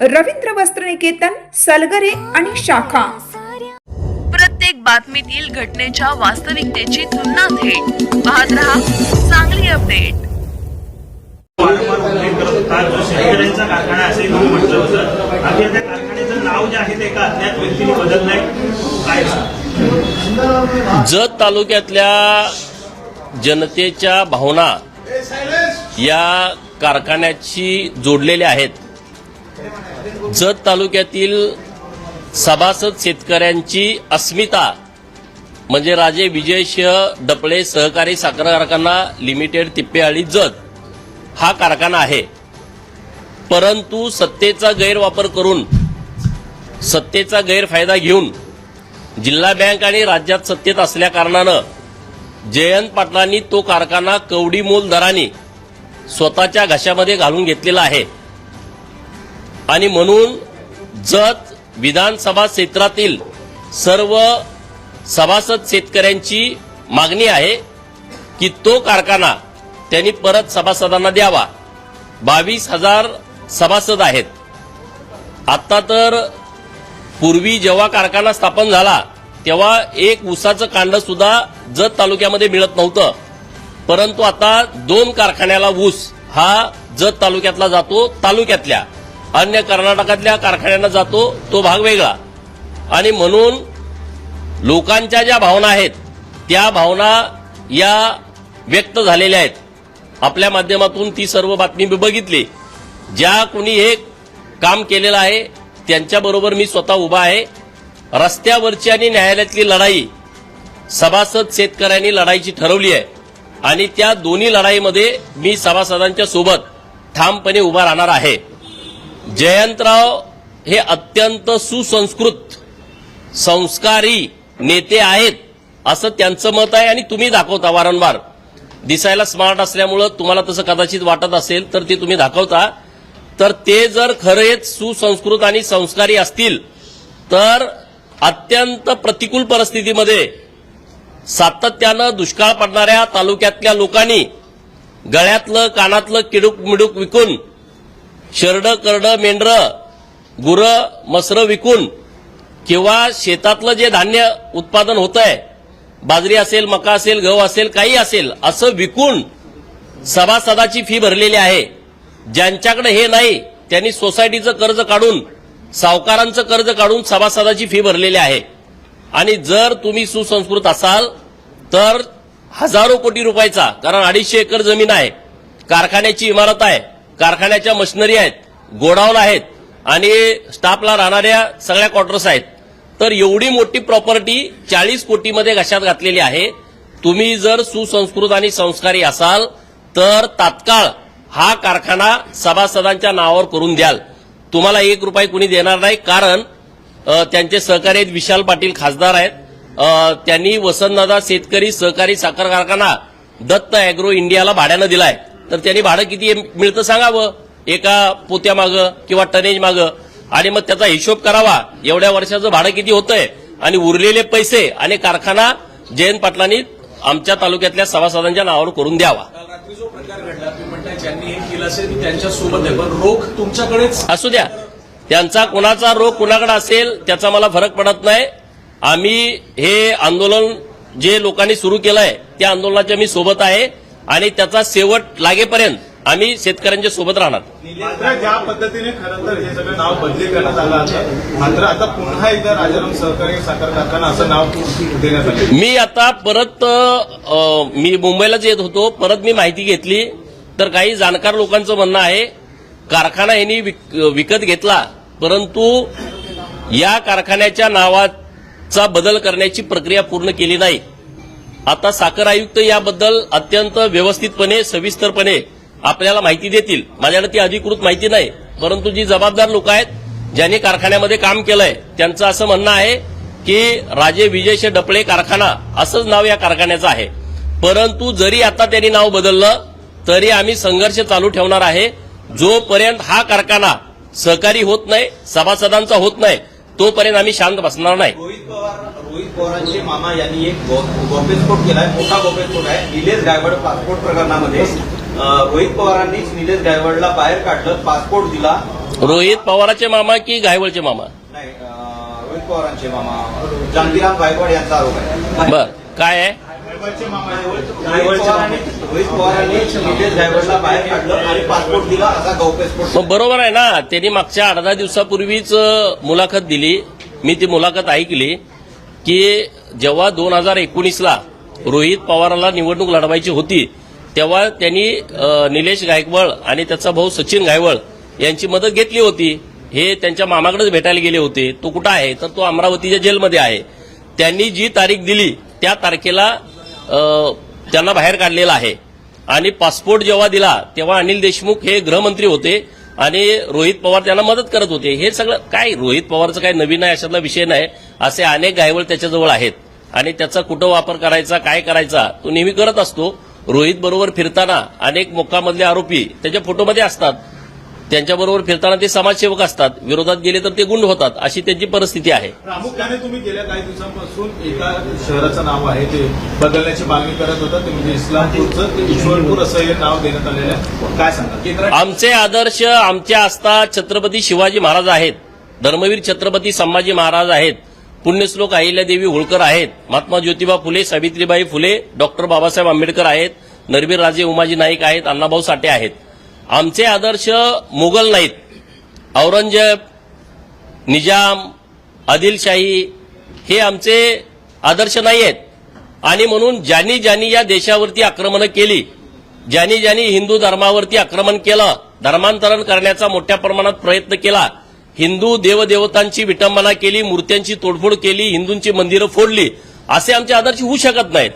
रवींद्र वस्त्रनिकेतन सलगरे आणि शाखा. प्रत्येक बातमीतील घटनेच्या वास्तविकतेची तुलना थेट. पाहत रहा चांगली अपडेट. वारंवार उल्लेख करत होता जो शेतकऱ्यांचा कारखाना असे तुम्ही म्हटलं होतं. अखेर त्या कारखान्याचं नाव जे आहे ते एका अज्ञात व्यक्तीने बदललंय. काय सांगा? जत तालुक्यातल्या जनतेच्या भावना या कारखान्याशी जोडलेल्या आहेत. जत तालुक्यातील सभासद शेतकऱ्यांची अस्मिता म्हणजे राजे विजय सिंह डपळे सहकारी साखर कारखाना लिमिटेड तिप्पेआळी जत हा कारखाना आहे. परंतु सत्तेचा गैरवापर करून सत्तेचा गैरफायदा घेऊन जिल्हा बँक आणि राज्यात सत्तेत असल्या कारणानं जयंत पाटलांनी तो कारखाना कवडी मोल दराने स्वतःच्या घशामध्ये घालून घेतलेला आहे. आणि म्हणून जत विधानसभा क्षेत्रातील सर्व सभासद शेतकऱ्यांची मागणी आहे की तो कारखाना त्यांनी परत सभासदांना द्यावा. बावीस हजार सभासद आहेत. आता तर पूर्वी जेव्हा कारखाना स्थापन झाला तेव्हा एक ऊसाचं कांड सुद्धा जत तालुक्यामध्ये मिळत नव्हतं. परंतु आता दोन कारखान्याला ऊस हा जत तालुक्यातला जातो तालुक्यातल्या. अन्य कर्नाटकातल्या कारखान्यांना जातो तो भाग वेगळा. आणि म्हणून लोकांच्या ज्या भावना आहेत त्या भावना या व्यक्त झालेल्या आहेत. आपल्या माध्यमातून ती सर्व बातमी मी बघितली. ज्या कोणी हे काम केलेलं आहे त्यांच्याबरोबर मी स्वतः उभा आहे. रस्त्यावरची आणि न्यायालयातली लढाई सभासद शेतकऱ्यांनी लढाईची ठरवली आहे. आणि त्या दोन्ही लढाईमध्ये मी सभासदांच्या सोबत ठामपणे उभा राहणार आहे. जयंतराव हे अत्यंत सुसंस्कृत संस्कारी नेते आहेत असं त्यांचं मत आहे आणि तुम्ही दाखवता वारंवार. दिसायला स्मार्ट असल्यामुळं तुम्हाला तसं कदाचित वाटत असेल तर ते तुम्ही दाखवता. तर ते जर खरेच सुसंस्कृत आणि संस्कारी असतील तर अत्यंत प्रतिकूल परिस्थितीमध्ये सातत्यानं दुष्काळ पडणाऱ्या तालुक्यातल्या लोकांनी गळ्यातलं कानातलं किडूक मिडूक विकून शरड करड मेंढर गुरं मसरं विकून किंवा शेतातलं जे धान्य उत्पादन होत आहे बाजरी असेल मका असेल गहू असेल काही असेल असं विकून सभासदाची फी भरलेली आहे. ज्यांच्याकडे हे नाही त्यांनी सोसायटीचं कर्ज काढून सावकारांचं कर्ज काढून सभासदाची फी भरलेली आहे. आणि जर तुम्ही सुसंस्कृत असाल तर हजारो कोटी रुपयाचा कारण अडीचशे एकर जमीन आहे कारखान्याची इमारत आहे कारखान्याच्या मशिनरी आहेत गोडाऊन आहेत आणि स्टाफला राहणाऱ्या सगळ्या क्वार्टर्स आहेत. तर एवढी मोठी प्रॉपर्टी चाळीस कोटीमध्ये घशात घातलेली आहे. तुम्ही जर सुसंस्कृत आणि संस्कारी असाल तर तात्काळ हा कारखाना सभासदांच्या नावावर करून द्याल. तुम्हाला एक रुपये कुणी देणार नाही कारण त्यांचे सहकारी आहेत विशाल पाटील खासदार आहेत. त्यांनी वसंतदादा शेतकरी सहकारी साखर कारखाना दत्त अॅग्रो इंडियाला भाड्यानं दिलाय. तर त्यांनी भाडं किती मिळतं सांगावं? एका पोत्यामागं किंवा टनेज मागं. आणि मग त्याचा हिशोब करावा. एवढ्या वर्षाचं भाडं किती होतंय? आणि उरलेले पैसे आणि कारखाना जयंत पाटलांनी आमच्या तालुक्यातल्या सभासदांच्या नावावर करून द्यावा. काल रात्री जो प्रकार घडला तुम्ही म्हणताय ज्यांनी हे केलं असेल मी त्यांच्यासोबत आहे. पण रोख तुमच्याकडेच असू द्या. त्यांचा कुणाचा रोग कुणाकडे असेल त्याचा मला फरक पडत नाही. आम्ही हे आंदोलन जे लोकांनी सुरू केलंय त्या आंदोलनाच्या मी सोबत आहे. आणि त्याचा शेवट लागेपर्यंत आम्ही शेतकऱ्यांच्या सोबत राहणार. ज्या पद्धतीने खरं तर हे सगळं नाव बदली करण्यात आलं होतं मात्र आता पुन्हा एकदा राजाराम सहकारी साखर कारखाना असं नाव देण्यात आलं. मी आता परत अ, मी मुंबईलाच येत होतो परत मी माहिती घेतली. तर काही जाणकार लोकांचं म्हणणं आहे कारखाना यांनी विक- विकत घेतला परंतु या कारखान्याच्या नावाचा बदल करण्याची प्रक्रिया पूर्ण केली नाही. आता साखर आयुक्त याबद्दल अत्यंत व्यवस्थितपणे सविस्तरपणे आपल्याला माहिती देतील. माझ्याकडे ती अधिकृत माहिती नाही परंतु जी जबाबदार लोक आहेत ज्यांनी कारखान्यामध्ये काम केलंय त्यांचं असं म्हणणं आहे की राजे विजयशे डपळे कारखाना असंच नाव या कारखान्याचं आहे. परंतु जरी आता त्यांनी नाव बदललं तरी आम्ही संघर्ष चालू ठेवणार आहे. जोपर्यंत हा कारखाना सहकारी होत नाही सभासदांचा होत नाही तोपर्यंत आम्ही शांत बसणार नाही. रोहित पवार पवारांचे मामा यांनी एक गो- गौप्यस्फोट केलाय मोठा गौप्यस्फोट आहे. निलेश गायवड पासपोर्ट प्रकरणामध्ये रोहित पवारांनीच निलेश गायवडला बाहेर काढलं पासपोर्ट दिला. रोहित पवाराचे मामा की घायवळचे मामा? नाही रोहित पवारांचे मामा. जानकीराम गायकवाड यांचा आरोप आहे. बर काय आहे? बरोबर आहे ना त्यांनी मागच्या दहा दिवसापूर्वीच मुलाखत दिली. मी ती मुलाखत ऐकली. की जेव्हा दोन हजार एकोणीसला रोहित पवाराला निवडणूक लढवायची होती तेव्हा त्यांनी निलेश गायकवाड आणि त्याचा भाऊ सचिन गायवळ यांची मदत घेतली होती. हे त्यांच्या मामाकडेच भेटायला गेले होते. तो कुठं आहे? तर तो अमरावतीच्या जेलमध्ये आहे. त्यांनी जी तारीख दिली त्या तारखेला त्यांना बाहेर काढलेला आहे. आणि पासपोर्ट जेव्हा दिला तेव्हा अनिल देशमुख हे गृहमंत्री होते आणि रोहित पवार त्यांना मदत करत होते. हे सगळं काय? रोहित पवारचं काय नवीन आहे अशातला विषय नाही. असे अनेक गायवळ त्याच्याजवळ आहेत. आणि त्याचा कुठं वापर करायचा काय करायचा तो नेहमी करत असतो. रोहित बरोबर फिरताना अनेक मोक्कामधले आरोपी त्याच्या फोटोमध्ये असतात. त्यांच्याबरोबर फिरताना ते समाजसेवक असतात. विरोधात गेले तर ते गुंड होतात अशी त्यांची परिस्थिती आहे. प्रामुख्याने तुम्ही गेल्या काही दिवसांपासून एका शहराचं नाव आहे ते बदलण्याची मागणी करत होता. ते म्हणजे इस्लामपूरचं ते ईश्वरपूर असं हे नाव देण्यात आलेलं आहे. काय सांगा आमचे आदर्श आमच्या आस्था छत्रपती शिवाजी महाराज आहेत. धर्मवीर छत्रपती संभाजी महाराज आहेत. पुण्यश्लोक अहिल्यादेवी होळकर आहेत. महात्मा ज्योतिबा फुले सावित्रीबाई फुले डॉक्टर बाबासाहेब आंबेडकर आहेत. नरवीर राजे उमाजी नाईक आहेत. अण्णाभाऊ साठे आहेत. आमचे आदर्श मुघल नाहीत. औरंगजेब निजाम आदिलशाही हे आमचे आदर्श नाही आहेत. आणि म्हणून ज्यांनी ज्यांनी या देशावरती आक्रमणं केली ज्यांनी ज्यांनी हिंदू धर्मावरती आक्रमण केलं धर्मांतरण करण्याचा मोठ्या प्रमाणात प्रयत्न केला हिंदू देवदेवतांची विटंबना केली मूर्त्यांची तोडफोड केली हिंदूंची मंदिरं फोडली असे आमचे आदर्श होऊ शकत नाहीत.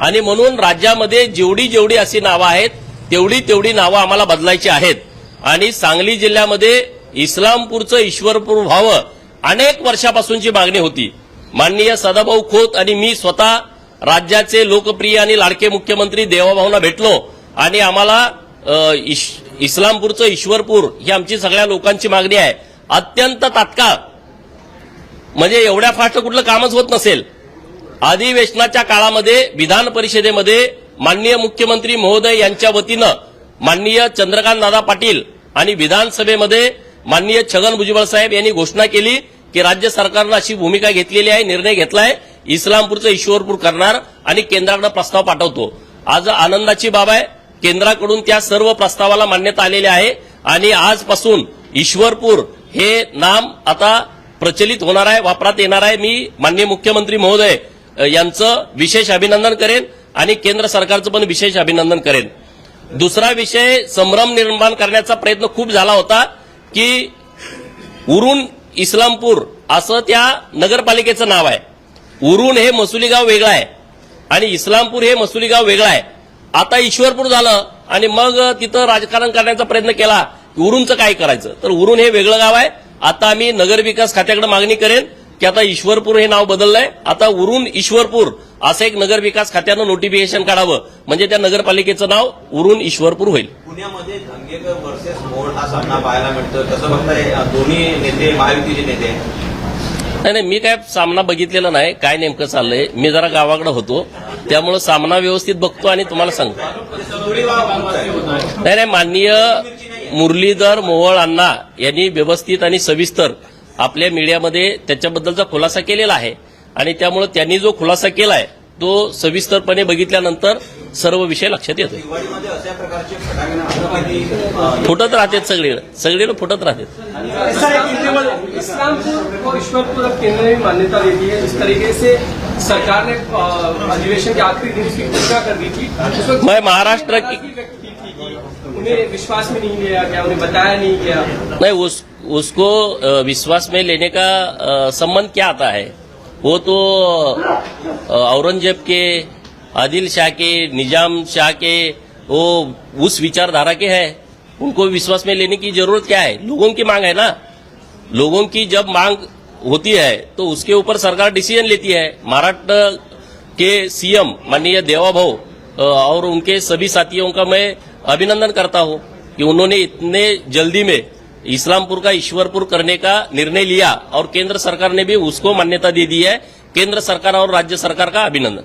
आणि म्हणून राज्यामध्ये जेवढी जेवढी अशी नावं आहेत तेवढी तेवढी नावं आम्हाला बदलायची आहेत. आणि सांगली जिल्ह्यामध्ये इस्लामपूरचं ईश्वरपूर व्हावं अनेक वर्षापासूनची मागणी होती. माननीय सदाभाऊ खोत आणि मी स्वतः राज्याचे लोकप्रिय आणि लाडके मुख्यमंत्री देवाभाऊंना भेटलो. आणि आम्हाला इस्लामपूरचं ईश्वरपूर ही आमची सगळ्या लोकांची मागणी आहे. अत्यंत तात्काळ. म्हणजे एवढ्या फास्ट कुठलं कामच होत नसेल. अधिवेशनाच्या काळामध्ये विधान परिषदेमध्ये माननीय मुख्यमंत्री महोदय यांच्या वतीनं माननीय चंद्रकांत दादा पाटील आणि विधानसभेमध्ये माननीय छगन भुजबळ साहेब यांनी घोषणा केली की राज्य सरकारनं अशी भूमिका घेतलेली आहे निर्णय घेतलाय. इस्लामपूरचं ईश्वरपूर करणार आणि केंद्राकडे प्रस्ताव पाठवतो. आज आनंदाची बाब आहे. केंद्राकडून त्या सर्व प्रस्तावाला मान्यता आलेली आहे. आणि आजपासून ईश्वरपूर हे नाम आता प्रचलित होणार आहे वापरात येणार आहे. मी माननीय मुख्यमंत्री महोदय यांचं विशेष अभिनंदन करेन आणि केंद्र सरकारचं पण विशेष अभिनंदन करेन. दुसरा विषय संभ्रम निर्माण करण्याचा प्रयत्न खूप झाला होता की उरून इस्लामपूर असं त्या नगरपालिकेचं नाव आहे. उरून हे मसुलीगाव वेगळं आहे आणि इस्लामपूर हे मसुलीगाव वेगळं आहे. आता ईश्वरपूर झालं आणि मग तिथं राजकारण करण्याचा प्रयत्न केला. उरूनचं काय करायचं? तर उरून हे वेगळं गाव आहे. आता आम्ही नगरविकास खात्याकडे मागणी करेन की आता ईश्वरपूर हे नाव बदललंय. आता उरून ईश्वरपूर असं एक नगरविकास खात्यानं नोटिफिकेशन काढावं. म्हणजे त्या नगरपालिकेचं नाव उरून ईश्वरपूर होईल. पुण्यामध्ये धंगेकर वर्सेस मोड हा सामना पाहायला मिळतो. कसं बघताय? दोन्ही नेते महायुतीचे नेते. नाही नाही मी काय सामना बघितलेला नाही. काय नेमकं चाललंय? मी जरा गावाकडे होतो. त्यामुळे सामना व्यवस्थित बघतो आणि तुम्हाला सांगतो. नाही नाही माननीय मुरलीधर मोहोळ अण्णा यांनी व्यवस्थित आणि सविस्तर आपल्या मीडियामध्ये त्याच्याबद्दलचा खुलासा केलेला आहे. आणि त्यामुळे त्यांनी जो खुलासा केलाय तो सविस्तरपणे बघितल्यानंतर सर्व विषय लक्षात येतो फुटत राहतात सगळीकडे. सगळीकडे फुटत राहतात. मान्यता दे दी है जिस तरीके से सरकार ने अधिवेशन के आखिरी दिन उसकी घोषणा कर दी थी. उस वक्त मैं महाराष्ट्र की उन्हें विश्वास में नहीं लिया गया उन्हें बताया नहीं गया? नहीं, उस, उसको विश्वास में लेने का संबंध क्या आता है? वो तो औरंगज़ेब के, आदिल शाह के, निज़ाम शाह के, वो उस विचारधारा के हैं। उनको विश्वास में लेने की ज़रूरत क्या है? लोगों की मांग है ना? लोगों की जब मांग होती है तो उसके ऊपर सरकार डिसीज़न लेती है। महाराष्ट्र के सीएम माननीय देवा भाव और उनके सभी साथियों का मैं अभिनंदन करता हूँ कि उन्होंने इतने जल्दी में इस्लामपुर का ईश्वरपुर करने का निर्णय लिया और केंद्र सरकार ने भी उसको मान्यता दे दी है। केंद्र सरकार और राज्य सरकार का अभिनंदन।